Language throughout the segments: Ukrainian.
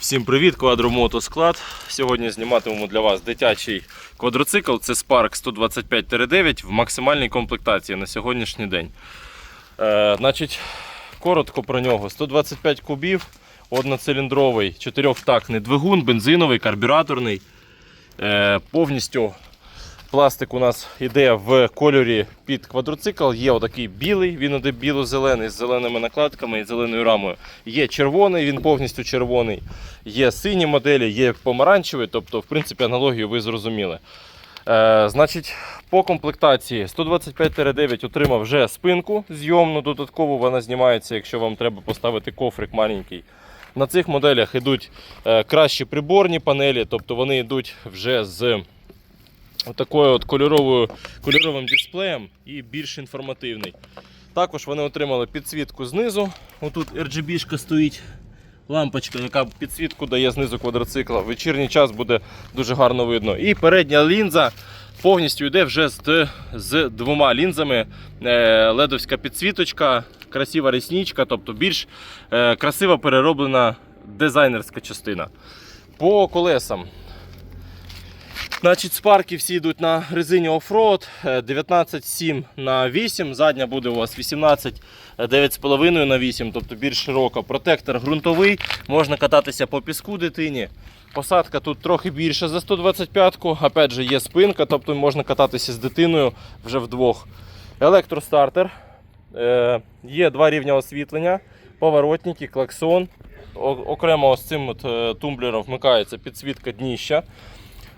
Всім привіт, квадромотосклад. Сьогодні зніматимемо для вас дитячий квадроцикл. Це Spark 125-9 в максимальній комплектації на сьогоднішній день. Е, значить, коротко про нього: 125 кубів, одноциліндровий, чотирьохтактний двигун, бензиновий, карбюраторний. Е, повністю пластик у нас йде в кольорі під квадроцикл. Є отакий білий, він іде біло-зелений з зеленими накладками і зеленою рамою. Є червоний, він повністю червоний. Є сині моделі, є помаранчевий, тобто, в принципі, аналогію ви зрозуміли. Е, значить, по комплектації 125-9 отримав вже спинку зйомну. Додатково вона знімається, якщо вам треба поставити кофрик маленький. На цих моделях йдуть е, кращі приборні панелі, тобто вони йдуть вже з такою от кольоровою, кольоровим дисплеєм і більш інформативний. Також вони отримали підсвітку знизу. Отут RGB стоїть лампочка, яка підсвітку дає знизу квадроцикла. В вечірній час буде дуже гарно видно. І передня лінза повністю йде вже з, з двома лінзами. Е, Ледовська підсвіточка, красива реснічка, тобто більш е, красиво перероблена дизайнерська частина. По колесам. Значить, спарки всі йдуть на резині оффроад 19,7 на 8. Задня буде у вас 18 9,5 на 8, тобто більш широка. Протектор ґрунтовий, можна кататися по піску дитині. Посадка тут трохи більша за 125-ку. Опять же, є спинка, тобто можна кататися з дитиною вже вдвох. Електростартер. Е, є два рівня освітлення, поворотники, клаксон. Окремо з цим е, тумблером вмикається підсвітка дніща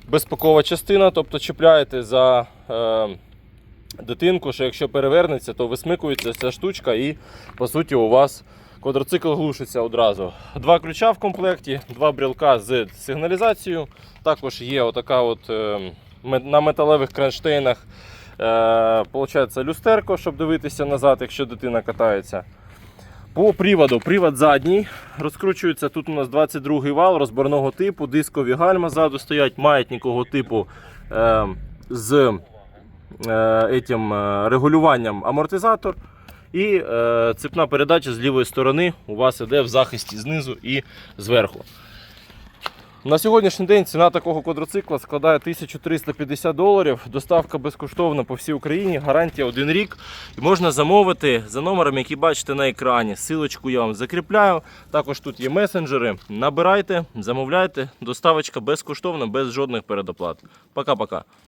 безпекова частина, тобто чіпляєте за е, дитинку, що якщо перевернеться, то висмикується ця штучка і по суті у вас квадроцикл глушиться одразу. Два ключа в комплекті, два брілка з сигналізацією. Також є отака от, е, на металевих кронштейнах е, получається люстерко, щоб дивитися назад, якщо дитина катається. По приводу, привод задній. Розкручується тут у нас 22 вал розборного типу, дискові гальма ззаду стоять, маятникового типу е, з е, етім, е, регулюванням амортизатор. І е, цепна передача з лівої сторони у вас іде в захисті знизу і зверху. На сьогоднішній день ціна такого квадроцикла складає 1350 доларів. Доставка безкоштовна по всій Україні, гарантія один рік. І можна замовити за номером, який бачите на екрані. Силочку я вам закріпляю. Також тут є месенджери. Набирайте, замовляйте. Доставочка безкоштовна, без жодних передоплат. Пока-пока.